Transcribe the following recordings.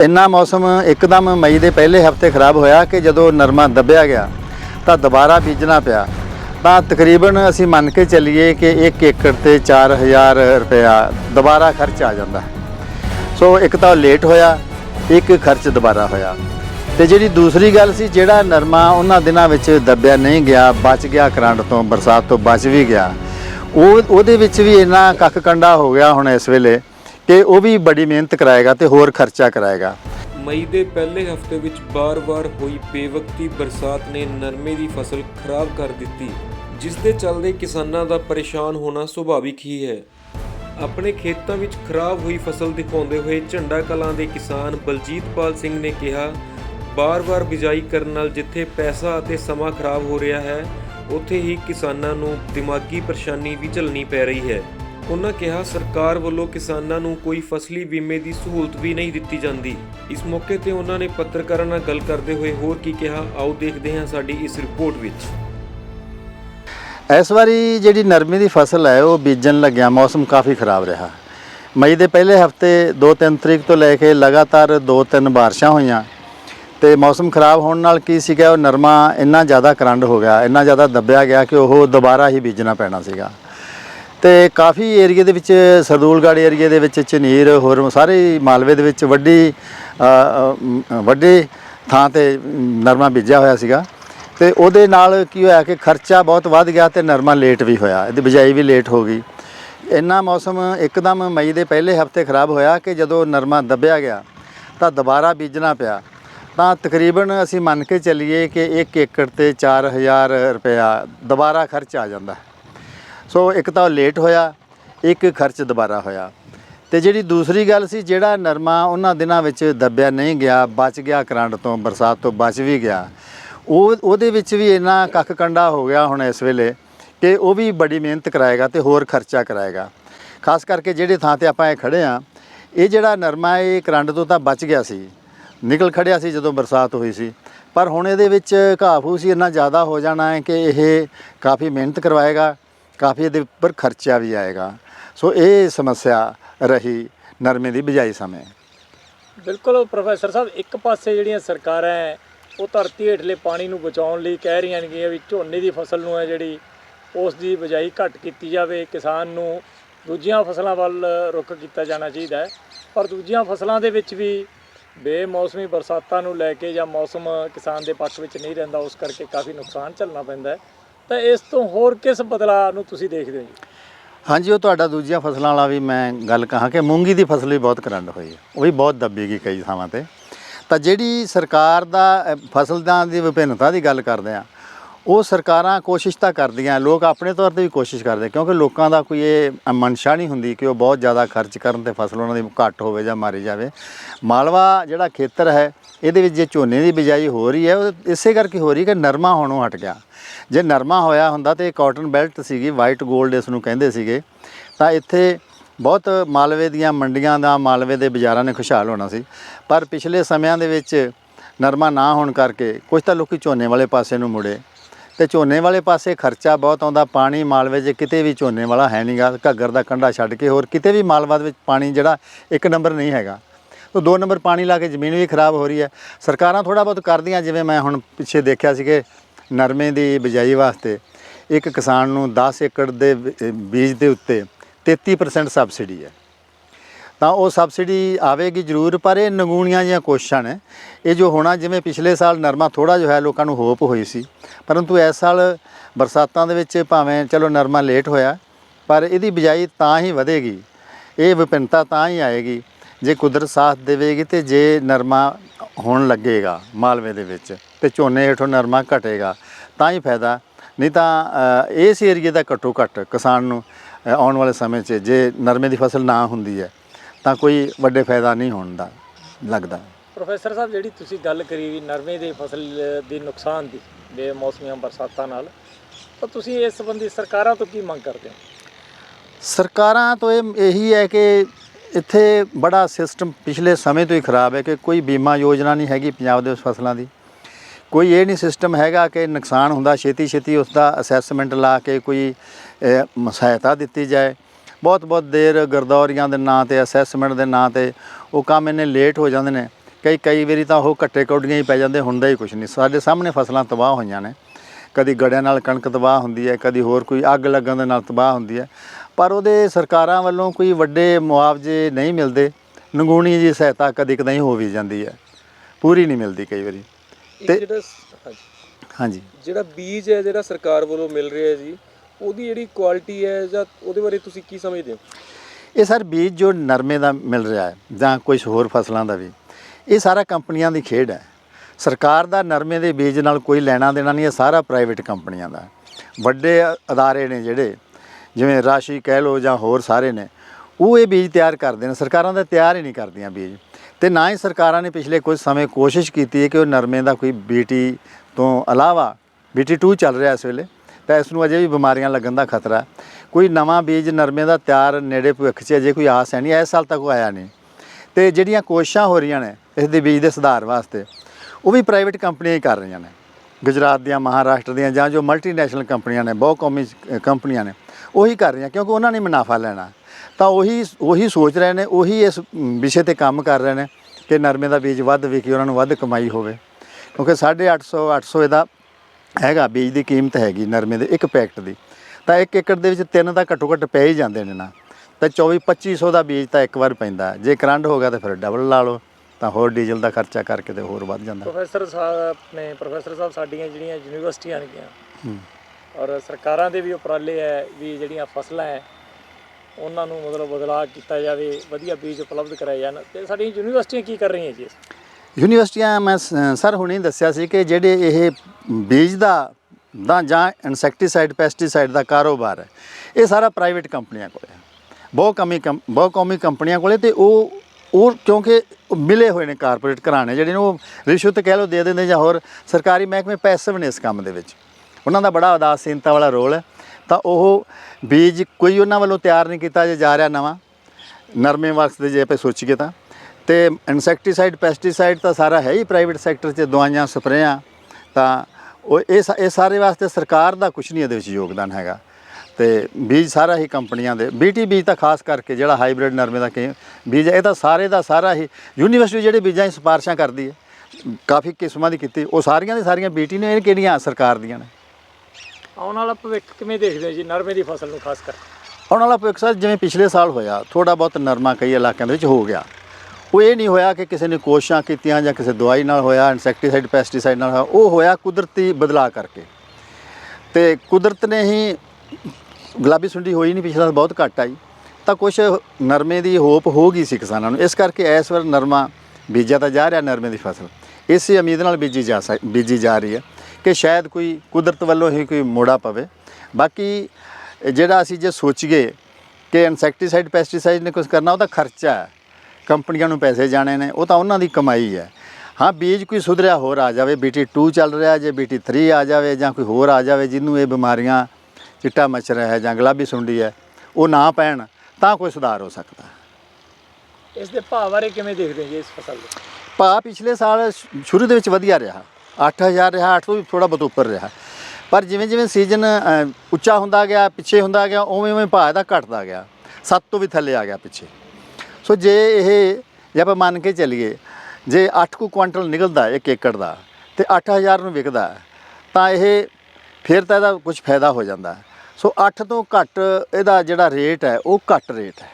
ਇੰਨਾ ਮੌਸਮ ਇੱਕਦਮ ਮਈ ਦੇ ਪਹਿਲੇ ਹਫ਼ਤੇ ਖਰਾਬ ਹੋਇਆ ਕਿ ਜਦੋਂ ਨਰਮਾ ਦੱਬਿਆ ਗਿਆ ਤਾਂ ਦੁਬਾਰਾ ਬੀਜਣਾ ਪਿਆ। ਤਾਂ ਤਕਰੀਬਨ ਅਸੀਂ ਮੰਨ ਕੇ ਚੱਲੀਏ ਕਿ 1 ਏਕੜ ਤੇ 4000 ਰੁਪਇਆ ਦੁਬਾਰਾ ਖਰਚ ਆ ਜਾਂਦਾ। ਸੋ ਇੱਕ ਤਾਂ ਲੇਟ ਹੋਇਆ, ਇੱਕ ਖਰਚ ਦੁਬਾਰਾ ਹੋਇਆ। ਤੇ ਜਿਹੜੀ ਦੂਸਰੀ ਗੱਲ ਸੀ, ਜਿਹੜਾ ਨਰਮਾ ਉਹਨਾਂ ਦਿਨਾਂ ਵਿੱਚ ਦੱਬਿਆ ਨਹੀਂ ਗਿਆ, ਬਚ ਗਿਆ ਕਰੰਟ ਤੋਂ, ਬਰਸਾਤ ਤੋਂ ਬਚ ਵੀ ਗਿਆ। ਉਹ, ਉਹਦੇ ਵਿੱਚ ਵੀ ਇੰਨਾ ਕੱਖ ਕੰਡਾ ਹੋ ਗਿਆ ਹੁਣ ਇਸ ਵੇਲੇ। ਕਿ ਉਹ ਵੀ ਬੜੀ ਮਿਹਨਤ ਕਰਾਏਗਾ ਤੇ ਹੋਰ ਖਰਚਾ ਕਰਾਏਗਾ। ਮਈ ਦੇ ਪਹਿਲੇ ਹਫ਼ਤੇ ਵਿੱਚ ਬਾਰ-ਬਾਰ ਹੋਈ ਬੇਵਕਤੀ ਬਰਸਾਤ ਨੇ ਨਰਮੇ ਦੀ ਫਸਲ ਖਰਾਬ ਕਰ ਦਿੱਤੀ, ਜਿਸ ਦੇ ਚੱਲਦੇ ਕਿਸਾਨਾਂ ਦਾ ਪਰੇਸ਼ਾਨ ਹੋਣਾ ਸੁਭਾਵਿਕ ਹੀ ਹੈ। ਆਪਣੇ ਖੇਤਾਂ ਵਿੱਚ ਖਰਾਬ ਹੋਈ ਫਸਲ ਦਿਖਾਉਂਦੇ ਹੋਏ ਝੰਡਾ ਕਲਾਂ ਦੇ ਕਿਸਾਨ ਬਲਜੀਤਪਾਲ ਸਿੰਘ ਨੇ ਕਿਹਾ, ਬਾਰ-ਬਾਰ ਬਿਜਾਈ ਕਰਨ ਨਾਲ ਜਿੱਥੇ ਪੈਸਾ ਅਤੇ ਸਮਾਂ ਖਰਾਬ ਹੋ ਰਿਹਾ ਹੈ, ਉੱਥੇ ਹੀ ਕਿਸਾਨਾਂ ਨੂੰ ਦਿਮਾਗੀ ਪਰੇਸ਼ਾਨੀ ਵੀ ਝੱਲਣੀ ਪੈ ਰਹੀ ਹੈ। ਉਹਨਾਂ ਕਿਹਾ, ਸਰਕਾਰ ਵੱਲੋਂ ਕਿਸਾਨਾਂ ਨੂੰ ਕੋਈ ਫਸਲੀ ਬੀਮੇ ਦੀ ਸਹੂਲਤ ਵੀ ਨਹੀਂ ਦਿੱਤੀ ਜਾਂਦੀ। ਇਸ ਮੌਕੇ ਤੇ ਉਹਨਾਂ ਨੇ ਪੱਤਰਕਾਰਾਂ ਨਾਲ ਗੱਲ ਕਰਦੇ ਹੋਏ ਹੋਰ ਕੀ ਕਿਹਾ, ਆਓ ਦੇਖਦੇ ਹਾਂ ਸਾਡੀ ਇਸ ਰਿਪੋਰਟ ਵਿੱਚ। ਇਸ ਵਾਰੀ ਜਿਹੜੀ ਨਰਮੇ ਦੀ ਫਸਲ ਹੈ, ਉਹ ਬੀਜਣ ਲੱਗਿਆ ਮੌਸਮ ਕਾਫੀ ਖਰਾਬ ਰਿਹਾ। ਮਈ ਦੇ ਪਹਿਲੇ ਹਫ਼ਤੇ 2-3 ਤਰੀਕ ਤੋਂ ਲੈ ਕੇ ਲਗਾਤਾਰ 2-3 ਬਾਰਿਸ਼ਾਂ ਹੋਈਆਂ ਤੇ ਮੌਸਮ ਖਰਾਬ ਹੋਣ ਨਾਲ ਕੀ ਸੀਗਾ, ਉਹ ਨਰਮਾ ਇੰਨਾ ਜ਼ਿਆਦਾ ਕਰੰਡ ਹੋ ਗਿਆ, ਇੰਨਾ ਜ਼ਿਆਦਾ ਦੱਬਿਆ ਗਿਆ ਕਿ ਉਹ ਦੁਬਾਰਾ ਹੀ ਬੀਜਣਾ ਪੈਣਾ ਸੀਗਾ। ਤੇ ਕਾਫੀ ਏਰੀਏ ਦੇ ਵਿੱਚ ਸਰਦੂਲਗੜ੍ਹ ਏਰੀਏ ਦੇ ਵਿੱਚ ਚਨੀਰ ਹੋਰ ਸਾਰੇ ਮਾਲਵੇ ਦੇ ਵਿੱਚ ਵੱਡੀ ਅ, ਵੱਡੇ ਥਾਂ ਤੇ ਨਰਮਾ ਬੀਜਿਆ ਹੋਇਆ ਸੀਗਾ। ਤੇ ਉਹਦੇ ਨਾਲ ਕੀ ਹੋਇਆ ਕਿ ਖਰਚਾ ਬਹੁਤ ਵੱਧ ਗਿਆ ਤੇ ਨਰਮਾ ਲੇਟ ਵੀ ਹੋਇਆ ਇਹਦੀ ਬਿਜਾਈ ਵੀ ਲੇਟ ਹੋ ਗਈ। ਇੰਨਾ ਮੌਸਮ ਇੱਕਦਮ ਮਈ ਦੇ ਪਹਿਲੇ ਹਫ਼ਤੇ ਖਰਾਬ ਹੋਇਆ ਕਿ ਜਦੋਂ ਨਰਮਾ ਦੱਬਿਆ ਗਿਆ ਤਾਂ ਦੁਬਾਰਾ ਬੀਜਣਾ ਪਿਆ। ਤਾਂ ਤਕਰੀਬਨ ਅਸੀਂ ਮੰਨ ਕੇ ਚੱਲੀਏ ਕਿ 1 ਏਕੜ ਤੇ 4000 ਰੁਪਇਆ ਦੁਬਾਰਾ ਖਰਚ ਆ ਜਾਂਦਾ ਸੋ ਇੱਕ ਤਾਂ ਲੇਟ ਹੋਇਆ, ਇੱਕ ਖਰਚ ਦੁਬਾਰਾ ਹੋਇਆ। ਤੇ ਜਿਹੜੀ ਦੂਸਰੀ ਗੱਲ ਸੀ, ਜਿਹੜਾ ਨਰਮਾ ਉਹਨਾਂ ਦਿਨਾਂ ਵਿੱਚ ਦੱਬਿਆ ਨਹੀਂ ਗਿਆ, ਬਚ ਗਿਆ ਕਰੰਟ ਤੋਂ, ਬਰਸਾਤ ਤੋਂ ਬਚ ਵੀ ਗਿਆ। ਉਹ, ਉਹਦੇ ਵਿੱਚ ਵੀ ਇੰਨਾ ਕੱਖ ਕੰਡਾ ਹੋ ਗਿਆ ਹੁਣ ਇਸ ਵੇਲੇ ਕਿ ਉਹ ਵੀ ਬੜੀ ਮਿਹਨਤ ਕਰਾਏਗਾ ਤੇ ਹੋਰ ਖਰਚਾ ਕਰਾਏਗਾ। ਖਾਸ ਕਰਕੇ ਜਿਹੜੇ ਥਾਂ ਤੇ ਆਪਾਂ ਇਹ ਖੜੇ ਆ ਇਹ ਜਿਹੜਾ ਨਰਮਾ, ਇਹ ਕਰੰਟ ਤੋਂ ਤਾਂ ਬਚ ਗਿਆ ਸੀ। ਨਿਕਲ ਖੜਿਆ ਸੀ ਜਦੋਂ ਬਰਸਾਤ ਹੋਈ ਸੀ। ਪਰ ਹੁਣ ਇਹਦੇ ਵਿੱਚ ਘਾਹ ਫੂਸ ਇੰਨਾ ਜ਼ਿਆਦਾ ਹੋ ਜਾਣਾ ਹੈ ਕਿ ਇਹ ਕਾਫੀ ਮਿਹਨਤ ਕਰਵਾਏਗਾ। ਕਾਫੀ ਇਹਦੇ ਉੱਪਰ ਖਰਚਾ ਵੀ ਆਏਗਾ। ਸੋ ਇਹ ਸਮੱਸਿਆ ਰਹੀ ਨਰਮੇ ਦੀ ਬਿਜਾਈ ਸਮੇਂ। ਬਿਲਕੁਲ ਪ੍ਰੋਫੈਸਰ ਸਾਹਿਬ, ਇੱਕ ਪਾਸੇ ਜਿਹੜੀਆਂ ਸਰਕਾਰਾਂ ਉਹ ਧਰਤੀ ਹੇਠਲੇ ਪਾਣੀ ਨੂੰ ਬਚਾਉਣ ਲਈ ਕਹਿ ਰਹੀਆਂ ਨੇ ਵੀ ਝੋਨੇ ਦੀ ਫਸਲ ਨੂੰ ਹੈ ਜਿਹੜੀ, ਉਸ ਦੀ ਬਜਾਈ ਘੱਟ ਕੀਤੀ ਜਾਵੇ, ਕਿਸਾਨ ਨੂੰ ਦੂਜੀਆਂ ਫਸਲਾਂ ਵੱਲ ਰੁਖ ਕੀਤਾ ਜਾਣਾ ਚਾਹੀਦਾ ਹੈ ਪਰ ਦੂਜੀਆਂ ਫਸਲਾਂ ਦੇ ਵਿੱਚ ਵੀ ਬੇਮੌਸਮੀ ਬਰਸਾਤਾਂ ਨੂੰ ਲੈ ਕੇ ਜਾਂ ਮੌਸਮ ਕਿਸਾਨ ਦੇ ਪੱਖ ਵਿੱਚ ਨਹੀਂ ਰਹਿੰਦਾ, ਉਸ ਕਰਕੇ ਕਾਫੀ ਨੁਕਸਾਨ ਝੱਲਣਾ ਪੈਂਦਾ ਹੈ ਤਾਂ ਇਸ ਤੋਂ ਹੋਰ ਕਿਸ ਬਦਲਾਅ ਨੂੰ ਤੁਸੀਂ ਦੇਖਦੇ ਹੋ ਜੀ? ਹਾਂਜੀ ਉਹ ਤੁਹਾਡਾ ਦੂਜੀਆਂ ਫਸਲਾਂ ਵਾਲਾ ਵੀ ਮੈਂ ਗੱਲ ਕਹਾਂ ਕਿ ਮੂੰਗੀ ਦੀ ਫਸਲ ਵੀ ਬਹੁਤ ਕਰੰਡ ਹੋਈ ਹੈ। ਉਹ ਵੀ ਬਹੁਤ ਦੱਬੀ ਗਈ ਕਈ ਥਾਵਾਂ ਤੇ। ਤਾਂ ਜਿਹੜੀ ਸਰਕਾਰ ਦਾ ਅ, ਫਸਲਾਂ ਦੀ ਵਿਭਿੰਨਤਾ ਦੀ ਗੱਲ ਕਰਦੇ ਆ ਉਹ ਸਰਕਾਰਾਂ ਕੋਸ਼ਿਸ਼ ਤਾਂ ਕਰਦੀਆਂ, ਲੋਕ ਆਪਣੇ ਤੌਰ ਤੇ ਵੀ ਕੋਸ਼ਿਸ਼ ਕਰਦੇ, ਕਿਉਂਕਿ ਲੋਕਾਂ ਦਾ ਕੋਈ ਇਹ ਮਨਸ਼ਾ ਨਹੀਂ ਹੁੰਦੀ ਕਿ ਉਹ ਬਹੁਤ ਜ਼ਿਆਦਾ ਖਰਚ ਕਰਨ ਤੇ ਫਸਲ ਉਹਨਾਂ ਦੀ ਘੱਟ ਹੋਵੇ ਜਾਂ ਮਾਰੀ ਜਾਵੇ। ਮਾਲਵਾ ਜਿਹੜਾ ਖੇਤਰ ਹੈ, ਇਹਦੇ ਵਿੱਚ ਜੇ ਝੋਨੇ ਦੀ ਬਿਜਾਈ ਹੋ ਰਹੀ ਹੈ, ਉਹ ਇਸੇ ਕਰਕੇ ਹੋ ਰਹੀ ਕਿ ਨਰਮਾ ਹੋਣੋਂ ਹਟ ਗਿਆ। ਜੇ ਨਰਮਾ ਹੋਇਆ ਹੁੰਦਾ ਤੇ ਕਾਟਨ ਬੈਲਟ ਸੀਗੀ ਵਾਈਟ 골ਡ ਇਸ ਨੂੰ ਕਹਿੰਦੇ ਸੀਗੇ, ਤਾਂ ਇੱਥੇ ਬਹੁਤ ਮਾਲਵੇ ਦੀਆਂ ਮੰਡੀਆਂ ਦਾ, ਮਾਲਵੇ ਦੇ ਬਾਜ਼ਾਰਾਂ ਨੇ ਖੁਸ਼ਹਾਲ ਹੋਣਾ ਸੀ। ਪਰ ਪਿਛਲੇ ਸਮਿਆਂ ਦੇ ਵਿੱਚ ਨਰਮਾ ਨਾ ਹੋਣ ਕਰਕੇ ਕੁਝ ਤਾਂ ਲੋਕੀ ਝੋਨੇ ਵਾਲੇ ਪਾਸੇ ਨੂੰ ਮੁੜੇ। ਤੇ ਝੋਨੇ ਵਾਲੇ ਪਾਸੇ ਖਰਚਾ ਬਹੁਤ ਆਉਂਦਾ, ਪਾਣੀ ਮਾਲਵੇ 'ਚ ਕਿਤੇ ਵੀ ਝੋਨੇ ਵਾਲਾ ਹੈ ਨਹੀਂਗਾ ਘੱਗਰ ਦਾ ਕੰਢਾ ਛੱਡ ਕੇ ਹੋਰ ਕਿਤੇ ਵੀ ਮਾਲਵਾ ਦੇ ਵਿੱਚ ਪਾਣੀ ਜਿਹੜਾ ਇੱਕ ਨੰਬਰ ਨਹੀਂ ਹੈਗਾ। ਉਹ ਦੋ ਨੰਬਰ ਪਾਣੀ ਲਾ ਕੇ ਜ਼ਮੀਨ ਵੀ ਖਰਾਬ ਹੋ ਰਹੀ ਹੈ। ਸਰਕਾਰਾਂ ਥੋੜਾ ਬਹੁਤ ਕਰਦੀਆਂ, ਜਿਵੇਂ ਮੈਂ ਹੁਣ ਪਿੱਛੇ ਦੇਖਿਆ ਸੀ ਕਿ ਨਰਮੇ ਦੀ ਬਿਜਾਈ ਵਾਸਤੇ ਇੱਕ ਕਿਸਾਨ ਨੂੰ 10 ਏਕੜ ਦੇ ਬੀਜ ਦੇ ਉੱਤੇ 33% ਸਬਸਿਡੀ ਹੈ। ਤਾਂ ਉਹ ਸਬਸਿਡੀ ਆਵੇਗੀ ਜ਼ਰੂਰ, ਪਰ ਇਹ ਨਗੂਣੀਆਂ ਜਿਹੀਆਂ ਕੋਸ਼ਿਸ਼ਾਂ ਨੇ। ਇਹ ਜੋ ਹੋਣਾ, ਜਿਵੇਂ ਪਿਛਲੇ ਸਾਲ ਨਰਮਾ ਥੋੜਾ ਜੋ ਹੈ ਲੋਕਾਂ ਨੂੰ ਹੋਪ ਹੋਈ ਸੀ। ਪਰੰਤੂ ਇਸ ਸਾਲ ਬਰਸਾਤਾਂ ਦੇ ਵਿੱਚ ਭਾਵੇਂ, ਚਲੋ ਨਰਮਾ ਲੇਟ ਹੋਇਆ, ਪਰ ਇਹਦੀ ਬਿਜਾਈ ਤਾਂ ਹੀ ਵਧੇਗੀ। ਇਹ ਵਿਭਿੰਨਤਾ ਤਾਂ ਹੀ ਆਏਗੀ। ਜੇ ਕੁਦਰਤ ਸਾਥ ਦੇਵੇਗੀ ਤੇ ਜੇ ਨਰਮਾ ਹੋਣ ਲੱਗੇਗਾ ਮਾਲਵੇ ਦੇ ਵਿੱਚ, ਤੇ ਝੋਨੇ ਹੇਠੋਂ ਨਰਮਾ ਘਟੇਗਾ, ਤਾਂ ਹੀ ਫਾਇਦਾ। ਨਹੀਂ ਤਾਂ ਇਸ ਏਰੀਏ ਦਾ ਘੱਟੋ ਘੱਟ ਕਿਸਾਨ ਨੂੰ ਆਉਣ ਵਾਲੇ ਸਮੇਂ 'ਚ ਜੇ ਨਰਮੇ ਦੀ ਫਸਲ ਨਾ ਹੁੰਦੀ ਹੈ ਤਾਂ ਕੋਈ ਵੱਡੇ ਫਾਇਦਾ ਨਹੀਂ ਹੋਣ ਦਾ ਲੱਗਦਾ। ਪ੍ਰੋਫੈਸਰ ਸਾਹਿਬ ਜਿਹੜੀ ਤੁਸੀਂ ਗੱਲ ਕਰੀ ਵੀ ਨਰਮੇ ਦੀ ਫਸਲ ਦੇ ਨੁਕਸਾਨ ਦੀ ਬੇਮੌਸਮੀਆਂ ਬਰਸਾਤਾਂ ਨਾਲ ਤਾਂ ਤੁਸੀਂ ਇਸ ਸੰਬੰਧੀ ਸਰਕਾਰਾਂ ਤੋਂ ਕੀ ਮੰਗ ਕਰਦੇ ਹੋ? ਸਰਕਾਰਾਂ ਤੋਂ ਇਹ ਇਹੀ ਹੈ ਕਿ ਇੱਥੇ ਬੜਾ ਸਿਸਟਮ ਪਿਛਲੇ ਸਮੇਂ ਤੋਂ ਹੀ ਖਰਾਬ ਹੈ ਕਿ ਕੋਈ ਬੀਮਾ ਯੋਜਨਾ ਨਹੀਂ ਹੈਗੀ ਪੰਜਾਬ ਦੇ ਉਸ ਫਸਲਾਂ ਦੀ। ਕੋਈ ਇਹ ਨਹੀਂ ਸਿਸਟਮ ਹੈਗਾ ਕਿ ਨੁਕਸਾਨ ਹੁੰਦਾ ਛੇਤੀ ਛੇਤੀ ਉਸ ਦਾ ਅਸੈਸਮੈਂਟ ਲਾ ਕੇ ਕੋਈ ਸਹਾਇਤਾ ਦਿੱਤੀ ਜਾਏ। ਬਹੁਤ ਬਹੁਤ ਦੇਰ ਗਰਦੌਰੀਆਂ ਦੇ ਨਾਂ ਤੇ ਅਸੈਸਮੈਂਟ ਦੇ ਨਾਂ ਤੇ ਉਹ ਕੰਮ ਇੰਨੇ ਲੇਟ ਹੋ ਜਾਂਦੇ ਨੇ। ਕਈ ਕਈ ਵਾਰੀ ਤਾਂ ਉਹ ਕੱਟੇ ਕੌਡੀਆਂ ਹੀ ਪੈ ਜਾਂਦੇ ਹੁੰਦਾ ਹੀ ਕੁਝ ਨਹੀਂ। ਸਾਡੇ ਸਾਹਮਣੇ ਫਸਲਾਂ ਤਬਾਹ ਹੋਈਆਂ ਨੇ। ਕਦੀ ਗੜਿਆਂ ਨਾਲ ਕਣਕ ਤਬਾਹ ਹੁੰਦੀ ਹੈ ਕਦੀ ਹੋਰ ਕੋਈ ਅੱਗ ਲੱਗਣ ਦੇ ਨਾਲ ਤਬਾਹ ਹੁੰਦੀ ਹੈ। ਪਰ ਉਹਦੇ ਸਰਕਾਰਾਂ ਵੱਲੋਂ ਕੋਈ ਵੱਡੇ ਮੁਆਵਜ਼ੇ ਨਹੀਂ ਮਿਲਦੇ। ਨਗੂਣੀ ਜੀ ਸਹਾਇਤਾ ਕਦੀ ਕਦਾਈ ਹੋ ਵੀ ਜਾਂਦੀ ਹੈ। ਪੂਰੀ ਨਹੀਂ ਮਿਲਦੀ ਕਈ ਵਾਰੀ। ਤੇ- ਜਿਹੜਾ ਹਾਂਜੀ। ਜਿਹੜਾ ਬੀਜ ਹੈ ਜਿਹੜਾ ਸਰਕਾਰ ਵੱਲੋਂ ਮਿਲ ਰਿਹਾ ਹੈ ਜੀ ਉਹਦੀ ਜਿਹੜੀ ਕੁਆਲਿਟੀ ਹੈ ਜਾਂ ਉਹਦੇ ਬਾਰੇ ਤੁਸੀਂ ਕੀ ਸਮਝਦੇ ਹੋ? ਇਹ ਸਰ ਬੀਜ ਜੋ ਨਰਮੇ ਦਾ ਮਿਲ ਰਿਹਾ ਹੈ ਜਾਂ ਕੁਝ ਹੋਰ ਫਸਲਾਂ ਦਾ ਵੀ, ਇਹ ਸਾਰਾ ਕੰਪਨੀਆਂ ਦੀ ਖੇਡ ਹੈ। ਸਰਕਾਰ ਦਾ ਨਰਮੇ ਦੇ ਬੀਜ ਨਾਲ ਕੋਈ ਲੈਣਾ ਦੇਣਾ ਨਹੀਂ, ਇਹ ਸਾਰਾ ਪ੍ਰਾਈਵੇਟ ਕੰਪਨੀਆਂ ਦਾ। ਵੱਡੇ ਅਦਾਰੇ ਨੇ ਜਿਹੜੇ, ਜਿਵੇਂ ਰਾਸ਼ੀ ਕਹਿ ਲਓ ਜਾਂ ਹੋਰ ਸਾਰੇ ਨੇ, ਉਹ ਇਹ ਬੀਜ ਤਿਆਰ ਕਰਦੇ ਨੇ। ਸਰਕਾਰਾਂ ਦਾ ਤਿਆਰ ਹੀ ਨਹੀਂ ਕਰਦੀਆਂ ਬੀਜ। ਤੇ ਨਾ ਹੀ ਸਰਕਾਰਾਂ ਨੇ ਪਿਛਲੇ ਕੁਝ ਸਮੇਂ ਕੋਸ਼ਿਸ਼ ਕੀਤੀ ਹੈ ਕਿ ਉਹ ਨਰਮੇ ਦਾ ਕੋਈ ਬੀਟੀ ਤੋਂ ਇਲਾਵਾ ਬੀਟੀ 2 ਚੱਲ ਰਿਹਾ ਇਸ ਵੇਲੇ। ਤਾਂ ਇਸ ਨੂੰ ਅਜੇ ਵੀ ਬਿਮਾਰੀਆਂ ਲੱਗਣ ਦਾ ਖਤਰਾ ਕੋਈ ਨਵਾਂ ਬੀਜ ਨਰਮੇ ਦਾ ਤਿਆਰ ਨੇੜੇ ਭਵਿੱਖ 'ਚ ਅਜੇ ਕੋਈ ਆਸ ਹੈ ਨਹੀਂ, ਇਸ ਸਾਲ ਤੱਕ ਉਹ ਆਇਆ ਨਹੀਂ। ਤੇ ਜਿਹੜੀਆਂ ਕੋਸ਼ਿਸ਼ਾਂ ਹੋ ਰਹੀਆਂ ਨੇ ਇਸ ਦੇ ਬੀਜ ਦੇ ਸੁਧਾਰ ਵਾਸਤੇ, ਉਹ ਵੀ ਪ੍ਰਾਈਵੇਟ ਕੰਪਨੀਆਂ ਹੀ ਕਰ ਰਹੀਆਂ ਨੇ। ਗੁਜਰਾਤ ਦੀਆਂ, ਮਹਾਰਾਸ਼ਟਰ ਦੀਆਂ ਜਾਂ ਜੋ ਮਲਟੀਨੈਸ਼ਨਲ ਕੰਪਨੀਆਂ ਨੇ ਬਹੁ ਕੌਮੀ ਕੰਪਨੀਆਂ ਨੇ, ਉਹੀ ਕਰ ਰਹੀਆਂ ਕਿਉਂਕਿ ਉਹਨਾਂ ਨੇ ਮੁਨਾਫਾ ਲੈਣਾ। ਤਾਂ ਉਹੀ ਉਹੀ ਸੋਚ ਰਹੇ ਨੇ, ਉਹੀ ਇਸ ਵਿਸ਼ੇ ਤੇ ਕੰਮ ਕਰ ਰਹੇ ਨੇ ਕਿ ਨਰਮੇ ਦਾ ਬੀਜ ਵੱਧ ਵਿਕੇ ਉਹਨਾਂ ਨੂੰ ਵੱਧ ਕਮਾਈ ਹੋਵੇ। ਕਿਉਂਕਿ 850 800 ਇਹਦਾ ਹੈਗਾ ਬੀਜ ਦੀ ਕੀਮਤ ਹੈਗੀ ਨਰਮੇ ਦੇ ਇੱਕ ਪੈਕਟ ਦੀ। ਤਾਂ ਇੱਕ ਏਕੜ ਦੇ ਵਿੱਚ ਤਿੰਨ ਤਾਂ ਘੱਟੋ ਘੱਟ ਪੈ ਹੀ ਜਾਂਦੇ ਨੇ ਨਾ। ਤਾਂ 24 2500 ਦਾ ਬੀਜ ਤਾਂ ਇੱਕ ਵਾਰ ਪੈਂਦਾ। ਜੇ ਕਰੰਟ ਹੋ ਗਿਆ ਤਾਂ ਫਿਰ ਡਬਲ ਲਾ ਲਓ ਤਾਂ ਹੋਰ ਡੀਜ਼ਲ ਦਾ ਖਰਚਾ ਕਰਕੇ ਤੇ ਹੋਰ ਵੱਧ ਜਾਂਦਾ। ਪ੍ਰੋਫੈਸਰ ਸਾਹਿਬ ਨੇ ਪ੍ਰੋਫੈਸਰ ਸਾਹਿਬ ਸਾਡੀਆਂ ਜਿਹੜੀਆਂ ਯੂਨੀਵਰਸਿਟੀਆਂ ਹੂੰ। ਔਰ ਸਰਕਾਰਾਂ ਦੇ ਵੀ ਉਪਰਾਲੇ ਹੈ ਵੀ ਜਿਹੜੀਆਂ ਫਸਲਾਂ ਹੈ ਉਹਨਾਂ ਨੂੰ ਮਤਲਬ ਬਦਲਾਅ ਕੀਤਾ ਜਾਵੇ ਵਧੀਆ ਬੀਜ ਉਪਲਬਧ ਕਰਾਏ ਜਾਣ। ਤੇ ਸਾਡੀਆਂ ਯੂਨੀਵਰਸਿਟੀਆਂ ਕੀ ਕਰ ਰਹੀਆਂ ਜੀ? ਯੂਨੀਵਰਸਿਟੀਆਂ, ਮੈਂ ਸ- ਸਰ ਹੁਣੇ ਦੱਸਿਆ ਸੀ ਕਿ ਜਿਹੜੇ ਇਹ ਬੀਜ ਦਾ ਦਾ ਜਾਂ ਇਨਸੈਕਟੀਸਾਈਡ, ਪੈਸਟੀਸਾਈਡ ਦਾ ਕਾਰੋਬਾਰ ਹੈ, ਇਹ ਸਾਰਾ ਪ੍ਰਾਈਵੇਟ ਕੰਪਨੀਆਂ ਕੋਲ ਹੈ। ਬਹੁਤ ਕਮੀ ਕੰਪ- ਬਹੁਤ ਕੌਮੀ ਕੰਪਨੀਆਂ ਕੋਲੇ ਤੇ ਉਹ ਉਹ ਕਿਉਂਕਿ ਮਿਲੇ ਹੋਏ ਨੇ ਕਾਰਪੋਰੇਟ ਘਰਾਣੇ, ਜਿਹੜੇ ਨੇ ਉਹ ਰਿਸ਼ਵਤ ਕਹਿ ਲਓ ਦੇ ਦਿੰਦੇ ਜਾਂ ਹੋਰ ਸਰਕਾਰੀ ਮਹਿਕਮੇ ਪੈਸਿਵ ਨੇ ਇਸ ਕੰਮ ਦੇ ਵਿੱਚ। ਉਹਨਾਂ ਦਾ ਬੜਾ ਉਦਾਸੀਨਤਾ ਵਾਲਾ ਰੋਲ ਹੈ। ਤਾਂ ਉਹ ਬੀਜ ਕੋਈ ਉਹਨਾਂ ਵੱਲੋਂ ਤਿਆਰ ਨਹੀਂ ਕੀਤਾ ਜਾ ਰਿਹਾ ਨਵਾਂ। ਨਰਮੇ ਵਾਸਤੇ ਜੇ ਆਪਾਂ ਸੋਚੀਏ ਤਾਂ। ਤੇ ਇਨਸੈਕਟੀਸਾਈਡ ਪੈਸਟੀਸਾਈਡ ਤਾਂ ਸਾਰਾ ਹੈ ਹੀ ਪ੍ਰਾਈਵੇਟ ਸੈਕਟਰ 'ਚ ਦਵਾਈਆਂ ਸਪਰੇਆਂ ਤਾਂ ਉਹ ਇਹ ਇਹ ਸਾਰੇ ਵਾਸਤੇ ਸਰਕਾਰ ਦਾ ਕੁਝ ਨਹੀਂ ਇਹਦੇ ਵਿੱਚ ਯੋਗਦਾਨ ਹੈਗਾ। ਤੇ ਬੀਜ ਸਾਰਾ ਹੀ ਕੰਪਨੀਆਂ ਦੇ ਬੀਟੀ ਬੀਜ ਤਾਂ ਖਾਸ ਕਰਕੇ ਜਿਹੜਾ ਹਾਈਬ੍ਰਿਡ ਨਰਮੇ ਦਾ ਕਿ ਬੀਜ ਹੈ, ਇਹ ਤਾਂ ਸਾਰੇ ਦਾ ਸਾਰਾ ਹੀ ਯੂਨੀਵਰਸਿਟੀ ਜਿਹੜੇ ਬੀਜਾਂ ਦੀ ਸਿਫਾਰਸ਼ਾਂ ਕਰਦੀ ਹੈ ਕਾਫੀ ਕਿਸਮਾਂ ਦੀ ਕੀਤੀ ਉਹ ਸਾਰੀਆਂ ਦੀ ਸਾਰੀਆਂ ਬੀਟੀ ਨੇ ਇਹ ਕਿਹੜੀਆਂ ਸਰਕਾਰ ਦੀਆਂ ਨੇ? ਆਉਣ ਵਾਲਾ ਭਵਿੱਖ ਕਿਵੇਂ ਦੇਖਦੇ ਹੋ ਜੀ ਨਰਮੇ ਦੀ ਫਸਲ ਨੂੰ ਖਾਸ ਕਰ ਆਉਣ ਵਾਲਾ ਭਵਿੱਖ ਸਰ ਜਿਵੇਂ ਪਿਛਲੇ ਸਾਲ ਹੋਇਆ ਥੋੜਾ ਬਹੁਤ ਨਰਮਾ ਕਈ ਇਲਾਕਿਆਂ ਦੇ ਵਿੱਚ ਹੋ ਗਿਆ। ਉਹ ਇਹ ਨਹੀਂ ਹੋਇਆ ਕਿ ਕਿਸੇ ਨੇ ਕੋਸ਼ਿਸ਼ਾਂ ਕੀਤੀਆਂ ਜਾਂ ਕਿਸੇ ਦਵਾਈ ਨਾਲ ਹੋਇਆ ਇਨਸੈਕਟੀਸਾਈਡ ਪੈਸਟੀਸਾਈਡ ਨਾਲ ਹੋਇਆ, ਉਹ ਹੋਇਆ ਕੁਦਰਤੀ ਬਦਲਾਅ ਕਰਕੇ। ਤੇ ਕੁਦਰਤ ਨੇ ਹੀ ਗੁਲਾਬੀ ਸੁੰਡੀ ਹੋਈ ਨਹੀਂ, ਪਿਛਲਾ ਬਹੁਤ ਘੱਟ ਆਈ। ਤਾਂ ਕੁਝ ਨਰਮੇ ਦੀ ਹੋਪ ਹੋ ਗਈ ਸੀ ਕਿਸਾਨਾਂ ਨੂੰ। ਇਸ ਕਰਕੇ ਇਸ ਵਾਰ ਨਰਮਾ ਬੀਜਿਆ ਤਾਂ ਜਾ ਰਿਹਾ, ਨਰਮੇ ਦੀ ਫਸਲ। ਇਸੇ ਉਮੀਦ ਨਾਲ ਬੀਜੀ ਜਾ ਸਕ, ਬੀਜੀ ਜਾ ਰਹੀ ਹੈ ਕਿ ਸ਼ਾਇਦ ਕੋਈ ਕੁਦਰਤ ਵੱਲੋਂ ਹੀ ਕੋਈ ਮੋੜਾ ਪਵੇ। ਬਾਕੀ ਜਿਹੜਾ ਅਸੀਂ ਜੇ ਸੋਚੀਏ ਕਿ ਇਨਸੈਕਟੀਸਾਈਡ ਪੈਸਟੀਸਾਈਡ ਨੇ ਕੁਝ ਕਰਨਾ, ਉਹਦਾ ਖਰਚਾ ਹੈ। ਕੰਪਨੀਆਂ ਨੂੰ ਪੈਸੇ ਜਾਣੇ ਨੇ ਉਹ ਤਾਂ ਉਹਨਾਂ ਦੀ ਕਮਾਈ ਹੈ। ਹਾਂ ਬੀਜ ਕੋਈ ਸੁਧਰਿਆ ਹੋਰ ਆ ਜਾਵੇ BT 2 ਚੱਲ ਰਿਹਾ ਜੇ BT 3 ਆ ਜਾਵੇ ਜਾਂ ਕੋਈ ਹੋਰ ਆ ਜਾਵੇ ਜਿਹਨੂੰ ਇਹ ਬਿਮਾਰੀਆਂ ਚਿੱਟਾ ਮੱਛਰ ਹੈ ਜਾਂ ਗੁਲਾਬੀ ਸੁੰਡੀ ਹੈ ਉਹ ਨਾ ਪੈਣ ਤਾਂ ਕੋਈ ਸੁਧਾਰ ਹੋ ਸਕਦਾ। ਇਸ ਦੇ ਭਾਅ ਬਾਰੇ ਕਿਵੇਂ ਦੇਖਦੇ ਜੀ ਇਸ ਫਸਲ ਦੇ? ਭਾਅ ਪਿਛਲੇ ਸਾਲ ਸ਼ੁਰੂ ਦੇ ਵਿੱਚ ਵਧੀਆ ਰਿਹਾ। 8000 ਰਿਹਾ 8 ਤੋਂ ਵੀ ਥੋੜਾ ਬਹੁਤ ਉੱਪਰ ਰਿਹਾ। ਪਰ ਜਿਵੇਂ ਜਿਵੇਂ ਸੀਜ਼ਨ ਉੱਚਾ ਹੁੰਦਾ ਗਿਆ ਪਿੱਛੇ ਹੁੰਦਾ ਗਿਆ ਉਵੇਂ ਉਵੇਂ ਭਾਅ ਦਾ ਘਟਦਾ ਗਿਆ। 7 ਤੋਂ ਵੀ ਥੱਲੇ ਆ ਗਿਆ ਪਿੱਛੇ। ਸੋ ਜੇ ਇਹ ਜੇ ਆਪਾਂ ਮੰਨ ਕੇ ਚੱਲੀਏ, ਜੇ 8 ਕੁ ਕੁਆਂਟਲ ਨਿਕਲਦਾ ਇੱਕ ਏਕੜ ਦਾ ਤੇ 8000 ਨੂੰ ਵਿਕਦਾ, ਤਾਂ ਇਹ ਫਿਰ ਤਾਂ ਇਹਦਾ ਕੁਝ ਫਾਇਦਾ ਹੋ ਜਾਂਦਾ। ਸੋ 8 ਤੋਂ ਘੱਟ ਇਹਦਾ ਜਿਹੜਾ ਰੇਟ ਹੈ, ਉਹ ਘੱਟ ਰੇਟ ਹੈ।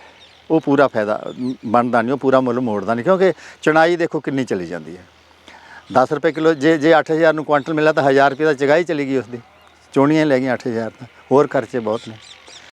ਉਹ ਪੂਰਾ ਫਾਇਦਾ, ਬਣਦਾ ਨਹੀਂ, ਉਹ ਪੂਰਾ ਮੁੱਲ ਮੋੜਦਾ ਨਹੀਂ, ਕਿਉਂਕਿ ਚਣਾਈ ਦੇਖੋ ਕਿੰਨੀ ਚਲੀ ਜਾਂਦੀ ਹੈ। 10 ਰੁਪਏ ਕਿਲੋ, ਜੇ ਜੇ 8000 ਨੂੰ ਕੁਆਂਟਲ ਮਿਲਿਆ ਤਾਂ 1000 ਰੁਪਏ ਦਾ ਚਗਾਈ ਚਲੀ ਗਈ ਉਸ ਦੀ ਚੋਣੀਆਂ ਹੀ ਲੈ ਗਈਆਂ 8000 ਤਾਂ, ਹੋਰ ਖਰਚੇ ਬਹੁਤ ਨੇ।